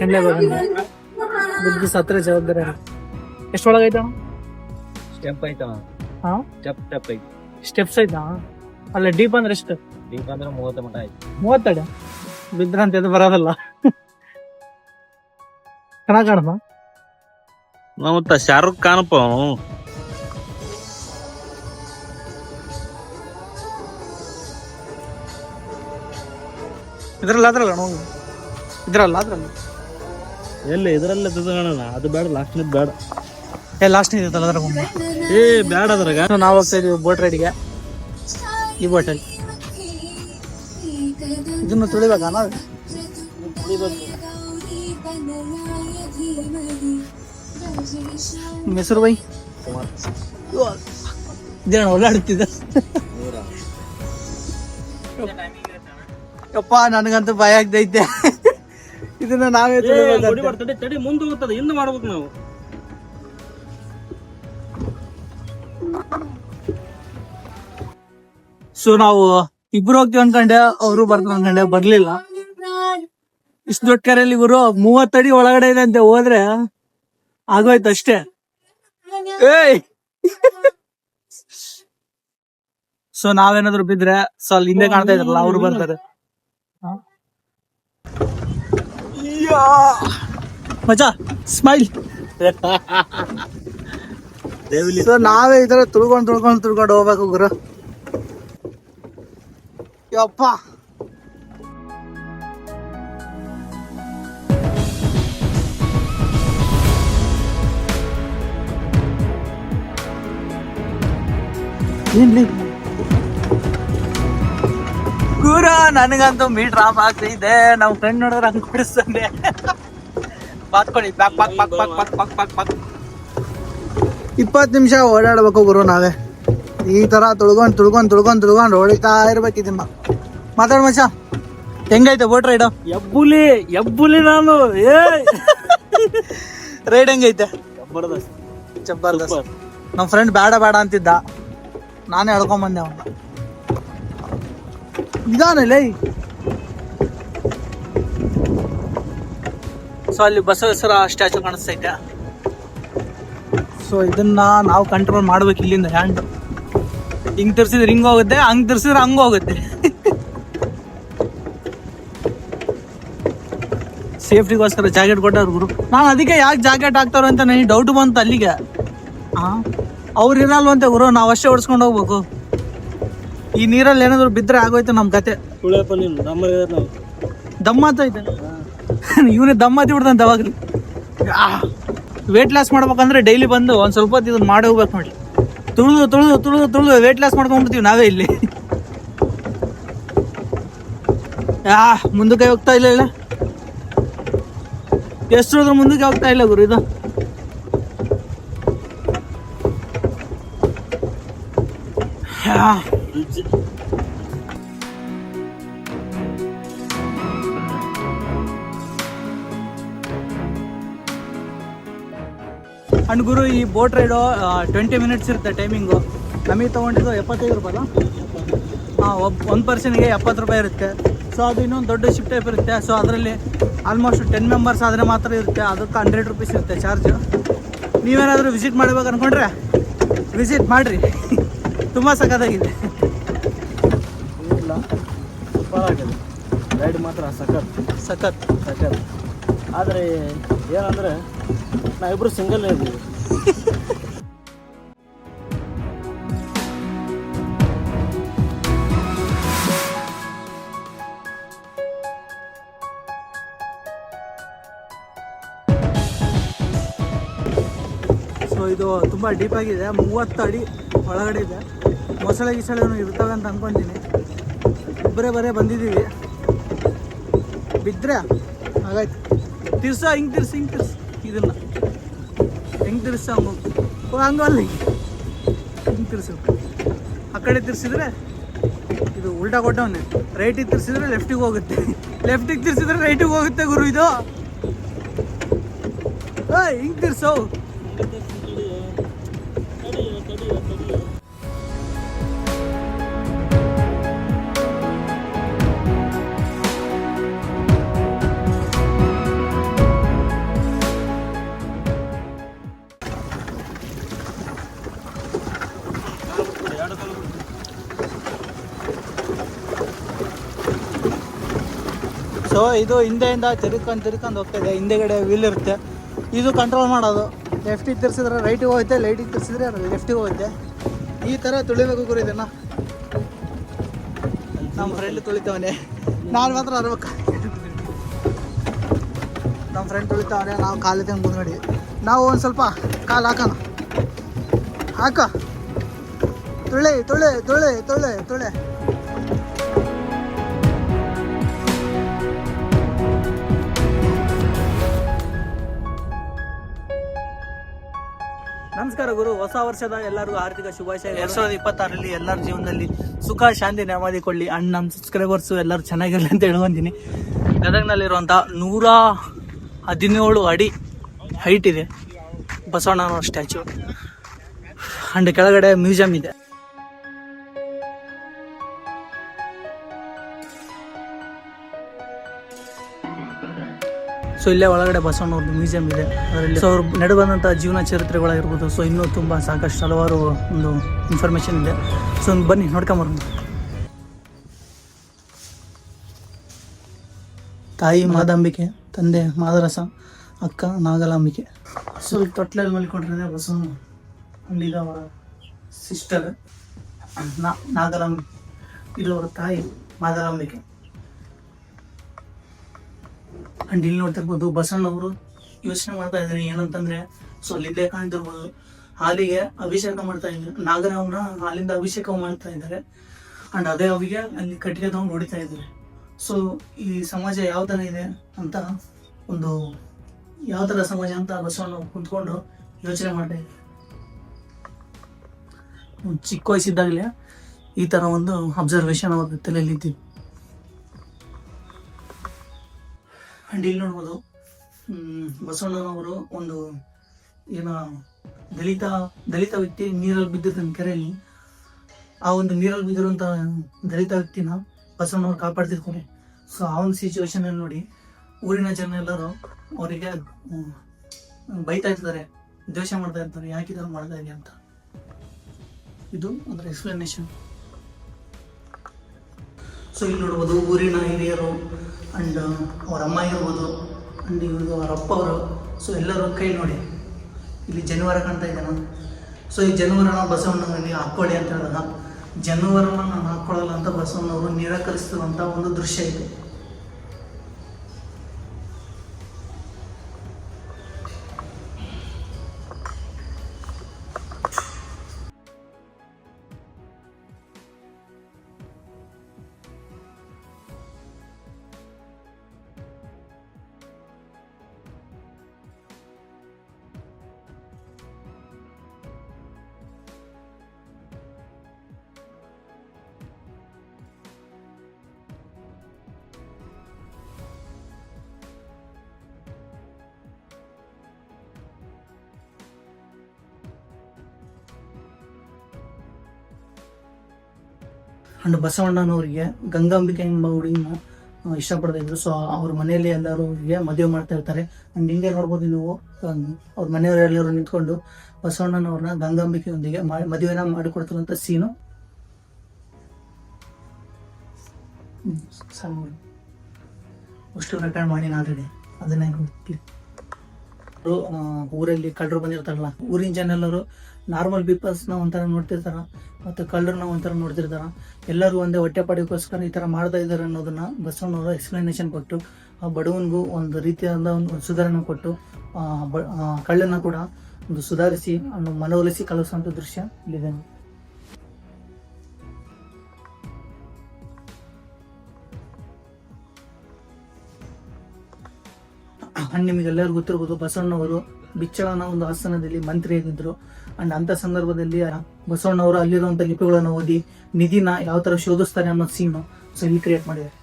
Compulsory ಹಾಕೊಂಡ್ಲೇಬೇಕು ಬುದ್ಧಿ ಸತ್ರ ಜವಾಬ್ದಾರಿ ಎಷ್ಟೊಳಗೈತ ಸ್ಟೆಪ್ ಐತವ ಹಾ ಸ್ಟೆಪ್ ಸ್ಟೆಪ್ ಐತಿ. ಸ್ಟೆಪ್ಸ್ ಐತಾ? ಅಲ್ಲ ಡೀಪ್ ಅಂದ್ರೆ ಎಷ್ಟು? ಡೀಪ್ ಅಂದ್ರೆ ಮೂವತ್ತು ಮಟ ಐತಿ. ಮೂವತ್ತಡಿ ಬಿದ್ರಂತ ಎದ್ದು ಬರೋದಲ್ಲ. ಚೆನ್ನಾಗಿ ಕಾಣಪ್ಪ ಮತ್ತ ಶಾರುಖ್ ಖಾನಪ್ಪ ಇದ್ರಲ್ಲ ಅದ್ರಲ್ಲ ನೋಡಿ. ಇದ್ರಲ್ಲ ಅದ್ರಲ್ಲ ಎಲ್ಲಿ? ಇದರಲ್ಲೇ ಕಾಣೋಣ ಅದು ಬೇಡ ಲಾಸ್ಟ್ ಬೇಡ. ಏ ಲಾಸ್ಟ್ ಇದೈತಲ್ಲ ಅದ್ರ ಮುಂದೆ ಏ ಬೇಡ ಅದ್ರಾಗ ನಾವು ಹೋಗ್ತಾ ಇದೀವಿ ಬೋಟ್ ರೈಡ್ಗೆ ಈ ಬೋಟಲ್ಲಿ ಇದನ್ನು ತುಳಿಬೇಕ ನಾವು? ನಿಮ್ಮ ಹೆಸರು ಬೈ? ಇದೇನು ಓಡಾಡ್ತಿದ್ದ ಯಪ್ಪ ನನಗಂತೂ ಭಯ ಆಗ್ತೈತೆ. ಇದನ್ನ ನಾವೇ. ತಡಿ ತಡಿ ಮುಂದೆ ಹೋಗ್ತದೆ ಹಿಂದೆ ಮಾಡ್ಬೇಕು ನಾವು. ಸೊ ನಾವು ಇಬ್ರು ಹೋಗ್ತೀವಿ ಅನ್ಕೊಂಡೆ ಅವರು ಬರ್ತಾರೆ ಅನ್ಕಂಡೆ ಬರ್ಲಿಲ್ಲ. ಇಷ್ಟು ದೊಡ್ಡ ಕರೆಯಲ್ಲಿ ಇವರು ಮೂವತ್ತಡಿ ಒಳಗಡೆ ಇದೆ ಅಂತ ಹೋದ್ರೆ ಆಗೋಯ್ತು ಅಷ್ಟೇ. ಏಯ್! ಸೊ ನಾವೇನಾದ್ರು ಬಿದ್ರೆ ಸೊ ಅಲ್ಲಿ ಹಿಂದೆ ಕಾಣ್ತಾ ಇದ್ರಲ್ಲ ಅವ್ರು ಬರ್ತಾರೆ ಹ? ಯಾ. ಮಜಾ ಸ್ಮೈಲ್ ಸೊ ನಾವೇ ಈ ಥರ ತುಳ್ಕೊಂಡು ತುಳ್ಕೊಂಡು ತುಳ್ಕೊಂಡು ಹೋಗ್ಬೇಕು ಗುರು. ಯಪ್ಪ. ಗುರ ನನಗಂತೂ ಮೀಟರ್ ಆಫ್ ಆಗ್ತಿದೆ ನಾವು ಫ್ರೆಂಡ್ ನೋಡಿದ್ರೆ ಹಂಗ್ ಕುಡಿಸ್ತಂದೆ ಬಾತ್ಕೊಳ್ಳಿ ಬಾಕ್ ಬಾಕ್ ಬಾಕ್ ಬಾಕ್ ಬಾಕ್ ಬಾಕ್ ಬಾಕ್ ಬಾಕ್ ಇಪ್ಪತ್ತು ನಿಮಿಷ ಓಡಾಡ್ಬೇಕು ಗುರು ನಾವೇ. ಈ ತರ ತುಳ್ಕೊಂಡು ತುಳ್ಕೊಂಡು ತುಳ್ಕೊಂಡು ತುಳ್ಕೊಂಡು ಹೊಡಿತಾ ಇರ್ಬೇಕು ಇದನ್ನ ಮಾತಾಡ ಮಚ್ಚ ಹೆಂಗೈತೆ ಬೋಟ್ ರೈಡ್ ಎಬ್ಬುಲಿ ಎಬ್ಬುಲಿ ನಾನು ಏ. ರೈಡ್ ಹೆಂಗೈತೆ? ಜಬರ್ದಸ್ತ್. ಜಬರ್ದಸ್ತ್. ನಮ್ಮ ಫ್ರೆಂಡ್ ಬೇಡ ಬೇಡ ಅಂತಿದ್ದ. ನಾನೇ ಹೇಳ್ಕೊಂಬಂದೆ ಅವನ್ನ ಇದಾನಲ್ಲ? ಸೊ ಅಲ್ಲಿ ಬಸವೇಶ್ವರ ಸ್ಟ್ಯಾಚು ಕಾಣಿಸ್ತೈತೆ ಸೊ ಇದನ್ನ ನಾವು ಕಂಟ್ರೋಲ್ ಮಾಡ್ಬೇಕು ಇಲ್ಲಿಂದ ಹ್ಯಾಂಡ್ ಹಿಂಗ್ ತರಿಸಿದ್ರೆ ಹಿಂಗ್ ಹೋಗುತ್ತೆ ಹಂಗ್ ತರಿಸಿದ್ರೆ ಹಂಗ ಹೋಗುತ್ತೆ. ಸೇಫ್ಟಿಗೋಸ್ಕರ ಜಾಕೆಟ್ ಕೊಟ್ಟವ್ರು ಗುರು. ನಾನು ಅದಕ್ಕೆ ಯಾಕೆ ಜಾಕೆಟ್ ಹಾಕ್ತಾರ ಅಂತ ನನಗೆ ಡೌಟ್ ಬಂತು ಅಲ್ಲಿಗೆ. ಹಾ ಅವ್ರು ಇರಲ್ವಂತೆ ಗುರು ನಾವು ಅಷ್ಟೇ ಹೊಡ್ಸ್ಕೊಂಡು ಹೋಗ್ಬೇಕು. ಈ ನೀರಲ್ಲಿ ಏನಾದ್ರು ಬಿದ್ರೆ ಆಗೋಯ್ತು ನಮ್ಮ ಕತೆ. ತುಳಿಯಪ್ಪ ನೀನು ನಮ್ಮ ನಾವು. ದಮ್ಮತ್ತೈತೆ ಇವನೇ ದಮ್ಮತ್ತಿ ಬಿಡ್ದಂತ ಅವಾಗ್ಲಿ. ವೇಟ್ ಲಾಸ್ ಮಾಡ್ಬೇಕಂದ್ರೆ ಡೈಲಿ ಬಂದು ಒಂದ್ ಸ್ವಲ್ಪ ಹೊತ್ತು ಇದನ್ನ ಮಾಡಿ ಹೋಗ್ಬೇಕು ನೋಡಿ. ತುಳಿದು ತುಳಿದು ತುಳಿದು ತುಳಿದು ವೇಟ್ ಲಾಸ್ ಮಾಡ್ಕೊಂಡ್ಬಿಡ್ತೀವಿ ನಾವೇ ಇಲ್ಲಿ. ಯಾ ಮುಂದಕ್ಕೆ ಹೋಗ್ತಾ ಇಲ್ಲ ಇಲ್ಲ. ಎಷ್ಟು ಹೋದ್ರು ಮುಂದಕ್ಕೆ ಹೋಗ್ತಾ ಇಲ್ಲ ಗುರು ಇದು. ಯಾ. ಅಂಡ್ ಗುರು, ಈ ಬೋಟ್ ರೈಡು ಟ್ವೆಂಟಿ ಮಿನಿಟ್ಸ್ ಇರುತ್ತೆ ಟೈಮಿಂಗು ನಮಗೆ ತೊಗೊಂಡಿದ್ದು ಎಪ್ಪತ್ತೈದು ರೂಪಾಯಿ ಹಾಂ ಒಬ್ಬ ಒಂದು ಪರ್ಸನ್ಗೆ ಎಪ್ಪತ್ತು ರೂಪಾಯಿ ಇರುತ್ತೆ. ಸೊ ಅದು ಇನ್ನೊಂದು ದೊಡ್ಡ ಶಿಫ್ಟ್ ಟೈಪ್ ಇರುತ್ತೆ. ಸೊ ಅದರಲ್ಲಿ ಆಲ್ಮೋಸ್ಟ್ ಟೆನ್ ಮೆಂಬರ್ಸ್ ಆದರೆ ಮಾತ್ರ ಇರುತ್ತೆ. ಅದಕ್ಕೆ ಹಂಡ್ರೆಡ್ ರುಪೀಸ್ ಇರುತ್ತೆ ಚಾರ್ಜು ನೀವೇನಾದರೂ ವಿಸಿಟ್ ಮಾಡ್ಬೇಕು ಅಂದ್ಕೊಂಡ್ರೆ ವಿಸಿಟ್ ಮಾಡಿರಿ. ತುಂಬ ಸಖತ್ತಾಗಿದೆ ಇಲ್ಲ ಸೂಪರ್ ಆಗಿದೆ ರೈಡ್ ಮಾತ್ರ ಸಖತ್. ಸಖತ್. ಸಖತ್. ಆದರೆ ಏನಂದ್ರೆ ನಾವಿಬ್ರು ಸಿಂಗಲ್ ಇದ್ದೀವಿ. ಸೊ ಇದು ತುಂಬ ಡೀಪ್ ಆಗಿದೆ. ಮೂವತ್ತು ಅಡಿ ಒಳಗಡೆ ಇದೆ. ಮೊಸಳೆ ಗಿಸಳೆ ಇರ್ತವೆ ಅಂತ ಅನ್ಕೊಂತೀನಿ ಇಬ್ಬರೇ ಬರೇ ಬಂದಿದ್ದೀವಿ. ಬಿದ್ದರೆ ಹಾಗಾಯ್ತು. ತಿರ್ಸ, ಹಿಂಗೆ ತಿರ್ಸಿ ಹಿಂಗೆ ತಿರ್ಸಿ. ಇದನ್ನ. ಹೆಂಗೆ ತಿರ್ಸ ಓ ಹಂಗಲ್ಲ ಹಿಂಗೆ ತಿರ್ಸು. ಆ ಕಡೆ ತಿರ್ಸಿದ್ರೆ ಇದು ಉಲ್ಟಾ ಕೊಟ್ಟವನೆ. ರೈಟಿಗೆ ತಿರ್ಸಿದ್ರೆ ಲೆಫ್ಟಿಗೆ ಹೋಗುತ್ತೆ. ಲೆಫ್ಟಿಗೆ ತಿರ್ಸಿದ್ರೆ ರೈಟಿಗೆ ಹೋಗುತ್ತೆ ಗುರು ಇದು. ಹಿಂಗೆ ತಿರ್ಸೋ. ಸೊ ಇದು ಹಿಂದೆಯಿಂದ ತಿರ್ಕೊಂಡು ತಿರ್ಕೊಂಡು ಇದೆ. ಹಿಂದೆಗಡೆ ವೀಲ್ ಇರುತ್ತೆ. ಇದು ಕಂಟ್ರೋಲ್ ಮಾಡೋದು. ಲೆಫ್ಟಿಗೆ ತಿರ್ಸಿದ್ರೆ ರೈಟಿಗೆ ಹೋಗುತ್ತೆ ಲೈಟಿಗೆ ತಿರ್ಸಿದ್ರೆ ಲೆಫ್ಟಿಗೆ ಹೋಗುತ್ತೆ. ಈ ಥರ ತುಳಿಬೇಕು ಗುರು ಇದನ್ನು ನಮ್ಮ ಫ್ರೆಂಡ್ ತುಳಿತವನೆ. ನಾನು ಮಾತ್ರ ಅರ್ಬೇಕು ನಮ್ಮ ಫ್ರೆಂಡ್ ತುಳಿತವನೇ. ನಾವು ಕಾಲು ತಂದು ಮುಂದ್ಗಡೆ ನಾವು ಒಂದು ಸ್ವಲ್ಪ ಕಾಲು ಹಾಕೋಣ. ಹಾಕ. ತುಳಿ ತುಳಿ ತುಳಿ ತುಳಿ ತುಳಿ. ನಮಸ್ಕಾರ ಗುರು. ಹೊಸ ವರ್ಷದ ಎಲ್ಲರಿಗೂ ಆರ್ಥಿಕ ಶುಭಾಶಯ. ಎರಡ್ ಸಾವಿರದ ಇಪ್ಪತ್ತಾರರಲ್ಲಿ ಎಲ್ಲರ ಜೀವನದಲ್ಲಿ ಸುಖ, ಶಾಂತಿ ನೆಮ್ಮದಿ ಕೊಡ್ಲಿ. ಅಂಡ್ ನಮ್ಮ ಸಬ್ಸ್ಕ್ರೈಬರ್ಸು ಎಲ್ಲರೂ ಚೆನ್ನಾಗಿರಲಿ ಅಂತ ಹೇಳ್ಕೊಂತೀನಿ. ಗದಗ್ನಲ್ಲಿರುವಂಥ ನೂರ ಹದಿನೇಳು ಅಡಿ ಹೈಟ್ ಇದೆ. ಬಸವಣ್ಣನವರ ಸ್ಟ್ಯಾಚು ಅಂಡ್ ಕೆಳಗಡೆ ಮ್ಯೂಸಿಯಂ ಇದೆ. ಸೊ ಇಲ್ಲೇ ಒಳಗಡೆ ಬಸವಣ್ಣವ್ರದ್ದು ಮ್ಯೂಸಿಯಂ ಇದೆ. ಅದರಲ್ಲಿ ಸೊ ಅವ್ರು ನಡೆ ಬಂದಂಥ ಜೀವನ ಚರಿತ್ರೆಗಳಾಗಿರ್ಬೋದು. ಸೊ ಇನ್ನೂ ತುಂಬ ಸಾಕಷ್ಟು ಹಲವಾರು ಒಂದು ಇನ್ಫಾರ್ಮೇಷನ್ ಇದೆ. ಸೊ ಬನ್ನಿ ನೋಡ್ಕೊಂಬರ್ಬೋದು ತಾಯಿ ಮಾದಾಂಬಿಕೆ, ತಂದೆ ಮಾದರಸ, ಅಕ್ಕ ನಾಗಲಾಂಬಿಕೆ. ಸೊ ತೊಟ್ಲಲ್ಲಿ ಮಲ್ಕೊಂಡಿರೋದೆ ಬಸವಣ್ಣ ಅಲ್ಲಿದ ಅವರ ಸಿಸ್ಟರ್ ನಾಗಲಾಂಬಿಕೆ ಇದು ಅವರ ತಾಯಿ ಮಾದಲಾಂಬಿಕೆ ಅಂಡ್ ಇಲ್ಲಿ ನೋಡ್ತಿರ್ಬೋದು ಬಸವಣ್ಣವರು ಯೋಚನೆ ಮಾಡ್ತಾ ಇದ್ದಾರೆ, ಏನಂತಂದ್ರೆ ಸೊ ಅಲ್ಲಿಂದೇ ಕಾಣ್ತಿರ್ಬೋದು ಹಾಲಿಗೆ ಅಭಿಷೇಕ ಮಾಡ್ತಾ ಇದ್ದಾರೆ ನಾಗರಾವ್ನ ಹಾಲಿಂದ ಅಭಿಷೇಕ ಮಾಡ್ತಾ ಇದ್ದಾರೆ. ಅಂಡ್ ಅದೇ ಅವಿಗೆ ಅಲ್ಲಿ ಕಟ್ಟಿಗೆ ತಗೊಂಡು ಹೊಡಿತಾ ಇದ್ದಾರೆ. ಸೊ ಈ ಸಮಾಜ ಯಾವ ಥರ ಇದೆ ಅಂತ ಒಂದು ಯಾವ ಥರ ಸಮಾಜ ಅಂತ ಬಸವಣ್ಣ ಕುಂತ್ಕೊಂಡು ಯೋಚನೆ ಮಾಡ್ತಾ ಇದ್ದಾರೆ. ಚಿಕ್ಕ ವಯಸ್ಸಿದ್ದಾಗಲೇ ಈ ಥರ ಒಂದು ಅಬ್ಸರ್ವೇಷನ್ ಅವ್ರ ತಲೆಯಲ್ಲಿ ಇದ್ದಿದ್ದು ಅಂಡ್ ಇಲ್ಲಿ ನೋಡ್ಬೋದು ಬಸವಣ್ಣನವರು ಒಂದು ಏನ ದಲಿತ ದಲಿತ ವ್ಯಕ್ತಿ ನೀರಲ್ಲಿ ಬಿದ್ದಿರ್ತಾನೆ ಕೆರೆಯಲ್ಲಿ, ಆ ಒಂದು ನೀರಲ್ಲಿ ಬಿದ್ದಿರುವಂಥ ದಲಿತ ವ್ಯಕ್ತಿನ ಬಸವಣ್ಣವ್ರು ಕಾಪಾಡ್ತಿರ್ತಾರೆ ಸೊ ಆ ಒಂದು ಸಿಚುವೇಶನಲ್ಲಿ ನೋಡಿ, ಊರಿನ ಜನ ಎಲ್ಲರೂ ಅವರಿಗೆ ಬೈತಾ ಇರ್ತಾರೆ, ದ್ವೇಷ ಮಾಡ್ತಾ ಇರ್ತಾರೆ, ಯಾಕೆ ಮಾಡ್ತಾ ಇದೆಯಾ ಅಂತ. ಇದು ಅದರ ಎಕ್ಸ್ಪ್ಲನೇಷನ್ ಸೊ ಇಲ್ಲಿ ನೋಡ್ಬೋದು, ಊರಿನ ಹಿರಿಯರು ಅಂಡ್ ಅವ್ರ ಅಮ್ಮ ಇರ್ಬೋದು ಅಂಡ್ ಇವ್ರದ್ದು ಅವ್ರ. ಅಪ್ಪವರು ಸೊ ಎಲ್ಲರೂ ಕೈ ನೋಡಿ. ಇಲ್ಲಿ ಜನವರ ಕಾಣ್ತಾ ಇದ್ದಾನ ಸೊ ಈ ಜನವರನ ಬಸವಣ್ಣನಲ್ಲಿ ಹಾಕ್ಕೊಳ್ಳಿ ಅಂತ ಹೇಳಿದಾಗ, ಜನವರನ ನಾನು ಹಾಕ್ಕೊಳ್ಳಲ್ಲ ಅಂತ ಬಸವಣ್ಣವರು ನಿರಾಕರಿಸಿರುವಂಥ ಒಂದು ದೃಶ್ಯ ಇದೆ. ಅಂಡ್ ಬಸವಣ್ಣನವರಿಗೆ ಗಂಗಾಂಬಿಕೆ ಎಂಬ ಹುಡುಗಿನ ಇಷ್ಟಪಡ್ತಿದ್ರು ಸೊ ಅವ್ರ ಮನೆಯಲ್ಲಿ ಎಲ್ಲರೂ ಮದುವೆ ಮಾಡ್ತಾ ಇರ್ತಾರೆ. ಅಂಡ್ ಹಿಂಗೆ ನೋಡ್ಬೋದು ನೀವು ಅವ್ರ ಮನೆಯವರು ಎಲ್ಲರೂ ನಿಂತ್ಕೊಂಡು ಬಸವಣ್ಣನವ್ರನ್ನ ಗಂಗಾಂಬಿಕೆಯೊಂದಿಗೆ ಮದುವೆನ ಮಾಡಿಕೊಡ್ತಿರುವಂತ ಸೀನು ಅಷ್ಟು ರೆಕಾರ್ಡ್ ಮಾಡಿ ಆಲ್ರೆಡಿ ಅದನ್ನೇ ಅವರು ಊರಲ್ಲಿ ಕಳ್ಳರು ಬಂದಿರ್ತಾರಲ್ಲ, ಊರಿನ ಜನ ಎಲ್ಲರೂ ನಾರ್ಮಲ್ ಪೀಪಲ್ಸ್ನ ಒಂಥರ ನೋಡ್ತಿರ್ತಾರೆ ಮತ್ತು ಕಳ್ಳರನ್ನ ಒಂಥರ ನೋಡ್ತಿರ್ತಾರೆ. ಎಲ್ಲರೂ ಒಂದೇ ಹೊಟ್ಟೆಪಾಡಿಗೋಸ್ಕರ ಈ ಥರ ಮಾಡ್ತಾ ಇದ್ದಾರೆ ಅನ್ನೋದನ್ನು ಬಸವಣ್ಣವರು ಎಕ್ಸ್ಪ್ಲನೇಷನ್ ಕೊಟ್ಟು, ಆ ಬಡವನಿಗೂ ಒಂದು ರೀತಿಯಾದ ಒಂದು ಸುಧಾರಣೆ ಕೊಟ್ಟು ಬ- ಆ ಕೂಡ ಒಂದು ಸುಧಾರಿಸಿ ಮನವೊಲಿಸಿ ಕಲಿಸುವಂಥ ದೃಶ್ಯ ಇಲ್ಲಿದೆ. ನಿಮಗೆ ನಿಮಗೆಲ್ಲರಿಗೂ ಗೊತ್ತಿರ್ಬೋದು, ಬಸವಣ್ಣವರು ಬಿಚ್ಚಳನ ಒಂದು ಆಸನದಲ್ಲಿ ಮಂತ್ರಿ ಆಗಿದ್ರು ಅಂಡ್ ಅಂತ ಸಂದರ್ಭದಲ್ಲಿ ಬಸವಣ್ಣವರು ಅಲ್ಲಿರುವಂಥ ಲಿಪಿಗಳನ್ನು ಓದಿ ನಿಧಿನ ಯಾವ ಥರ ಶೋಧಿಸ್ತಾರೆ ಅನ್ನೋ ಸೀನು ಸೊ ಇಲ್ಲಿ ಕ್ರಿಯೇಟ್ ಮಾಡಿದ್ದಾರೆ.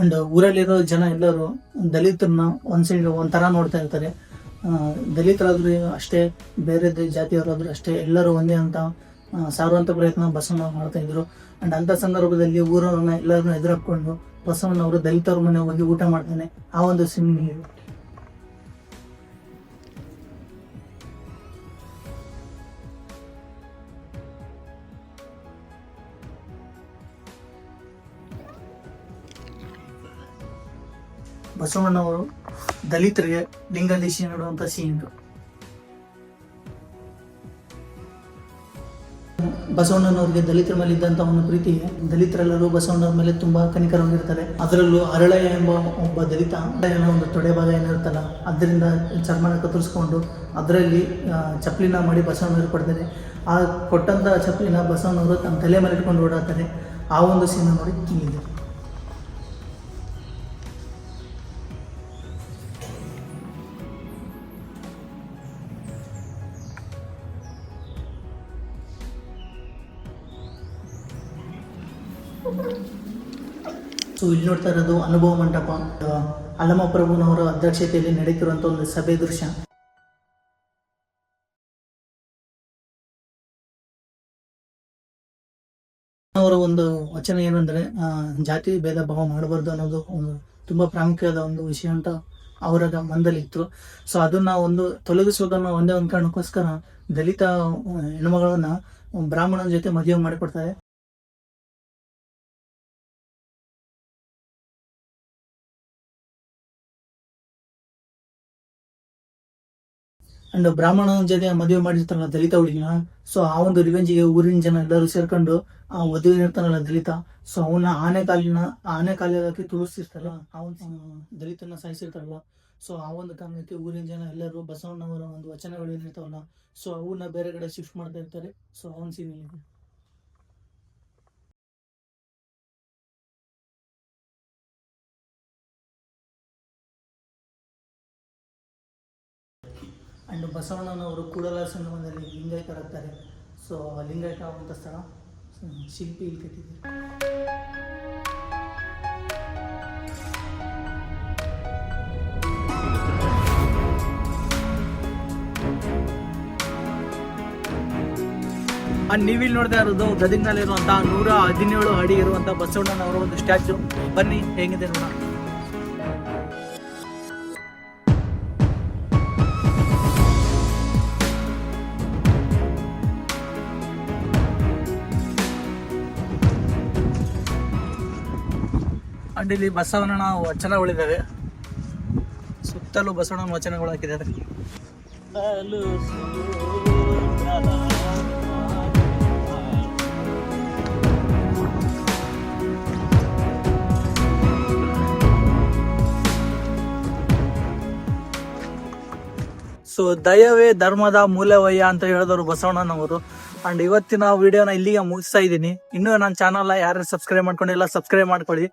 ಅಂಡ್ ಊರಲ್ಲಿರೋ ಜನ ಎಲ್ಲರೂ ದಲಿತರನ್ನ ಒಂದ್ ಸೈಡ್ ಒಂಥರ ನೋಡ್ತಾ ಇರ್ತಾರೆ. ದಲಿತರಾದ್ರೂ ಅಷ್ಟೇ, ಬೇರೆ ಜಾತಿಯವರಾದರೂ ಅಷ್ಟೇ ಎಲ್ಲರೂ ಒಂದೇ ಅಂತ ಸಾರುವಂತ ಪ್ರಯತ್ನ ಬಸವಣ್ಣ ಮಾಡ್ತಾ ಇದ್ರು. ಅಂಡ್ ಅಂತ ಸಂದರ್ಭದಲ್ಲಿ ಊರವ್ರನ್ನ ಎಲ್ಲರನ್ನ ಎದುರಾಕೊಂಡು ಬಸವಣ್ಣವರು ದಲಿತರ ಮನೆ ಹೋಗಿ ಊಟ ಮಾಡ್ತಾನೆ. ಆ ಒಂದು ಸಿನಿಮಾ ಬಸವಣ್ಣವರು ದಲಿತರಿಗೆ ಲಿಂಗದೇಶಿ ನೀಡುವಂತ ಸೀನ್ ಬಸವಣ್ಣನವರಿಗೆ ದಲಿತರ ಮೇಲೆ ಇದ್ದಂತ ಒಂದು ಪ್ರೀತಿ, ದಲಿತರೆಲ್ಲರೂ ಬಸವಣ್ಣನ ಮೇಲೆ ತುಂಬಾ ಕನಿಕರ ಹೊಂದಿರ್ತಾರೆ ಅದರಲ್ಲೂ ಅರಳಯ್ಯ ಎಂಬ ಒಬ್ಬ ದಲಿತ ಒಂದು ತೊಡೆ ಭಾಗ ಏನಿರುತ್ತಲ್ಲ, ಅದರಿಂದ ಚರ್ಮನ ಕತ್ತರಿಸ್ಕೊಂಡು ಅದರಲ್ಲಿ ಚಪ್ಪಲಿನ ಮಾಡಿ ಬಸವಣ್ಣವ್ರಿಗೆ ಕೊಡ್ತಾರೆ. ಆ ಕೊಟ್ಟಂತ ಚಪ್ಪಲಿನ ಬಸವಣ್ಣವರು ತಮ್ಮ ತಲೆ ಮೇಲೆ ಇಟ್ಕೊಂಡು ಓಡಾಡ್ತಾರೆ. ಆ ಒಂದು ಸೀನ್ ನೋಡಿ ಹಿಂಗಿದೆ ಸೊ ಇಲ್ಲಿ ನೋಡ್ತಾ ಇರೋದು ಅನುಭವ ಮಂಟಪ. ಅಲ್ಲಮ ಪ್ರಭುನವರ ಅಧ್ಯಕ್ಷತೆಯಲ್ಲಿ ನಡೆಯುತ್ತಿರುವಂತಹ ಒಂದು ಸಭೆ ದೃಶ್ಯ. ಅವರ ಒಂದು ವಚನ ಏನಂದ್ರೆ ಜಾತಿ ಭೇದ ಭಾವ ಮಾಡಬಾರ್ದು ಅನ್ನೋದು ಒಂದು ತುಂಬಾ ಪ್ರಾಮುಖ್ಯವಾದ ಒಂದು ವಿಷಯ ಅಂತ ಅವರ ಮನದಲ್ಲಿತ್ತು ಸೊ ಅದನ್ನ ಒಂದು ತೊಲಗಿಸೋದನ್ನ ಒಂದೇ ಒಂದು ಕಾರಣಕ್ಕೋಸ್ಕರ ದಲಿತ ಹೆಣ್ಮಗಳನ್ನ ಬ್ರಾಹ್ಮಣನ ಜೊತೆ ಮದುವೆ ಮಾಡಿಕೊಡ್ತಾರೆ. ಅಂಡ್ ಬ್ರಾಹ್ಮಣನ ಜೊತೆ ಮದುವೆ ಮಾಡಿರ್ತಾರಲ್ಲ ದಲಿತ ಹುಡುಗಿನ ಸೊ ಆ ಒಂದು ರಿವೆಂಜಿಗೆ ಊರಿನ ಜನ ಎಲ್ಲರೂ ಸೇರ್ಕೊಂಡು ಆ ಮದುವೆ ಇರ್ತಾನಲ್ಲ ದಲಿತ ಸೊ ಅವನ ಆನೆ ಕಾಲಿನ ಆನೆ ಕಾಲಿಗೆ ತೋರಿಸ್ತಿರ್ತಾರಲ್ಲ ಅವನ್ ದಲಿತನ ಸಾಯಿಸಿರ್ತಾರಲ್ಲ ಸೊ ಆ ಒಂದು ಕಾರಣಕ್ಕೆ ಊರಿನ ಜನ ಎಲ್ಲರೂ ಬಸವಣ್ಣವರ ಒಂದು ವಚನಗಳು ಏನಿರ್ತಾವಲ್ಲ ಸೊ ಅವನ್ನ ಬೇರೆ ಕಡೆ ಶಿಫ್ಟ್ ಮಾಡ್ತಾ ಇರ್ತಾರೆ ಸೊ ಅವನ್ ಸೀನ್ ಅಂಡ್ ಬಸವಣ್ಣನವರು ಕೂಡಲ ಸಂಗಮದಲ್ಲಿ ಲಿಂಗಾಯತರಾಗ್ತಾರೆ ಸೊ ಲಿಂಗಾಯತ ಆಗುವಂಥ ಸ್ಥಳ ಶಿಲ್ಪಿ ಇಲ್ಲಿ ಕಟ್ಟಿದ್ದಾರೆ. ನೀವಿಲ್ಲಿ ನೋಡ್ತಾ ಇರೋದು ಗದಗಿನಲ್ಲಿರುವಂತಹ ನೂರ ಹದಿನೇಳು ಅಡಿ ಇರುವಂತಹ ಬಸವಣ್ಣನವರ ಒಂದು ಸ್ಟ್ಯಾಚು. ಬನ್ನಿ, ಹೇಗಿದೆ ನೋಡೋಣ. ಇಲ್ಲಿ ಬಸವಣ್ಣನ ವಚನಗಳಿದ್ದಾವೆ ಸುತ್ತಲೂ ಬಸವಣ್ಣನ ವಚನಗಳು ಹಾಕಿದ್ದಾರೆ. ಸೊ ದಯವೇ ಧರ್ಮದ ಮೂಲವಯ್ಯ ಅಂತ ಹೇಳಿದವರು ಬಸವಣ್ಣನವರು. ಅಂಡ್ ಇವತ್ತಿನ ವಿಡಿಯೋನ ಇಲ್ಲಿಗೆ ಮುಗಿಸ್ತಾ ಇದ್ದೀನಿ. ಇನ್ನೂ ನನ್ನ ಚಾನಲ್ ಯಾರು ಸಬ್ಸ್ಕ್ರೈಬ್ ಮಾಡ್ಕೊಂಡಿಲ್ಲ ಸಬ್ಸ್ಕ್ರೈಬ್ ಮಾಡ್ಕೊಳ್ಳಿ.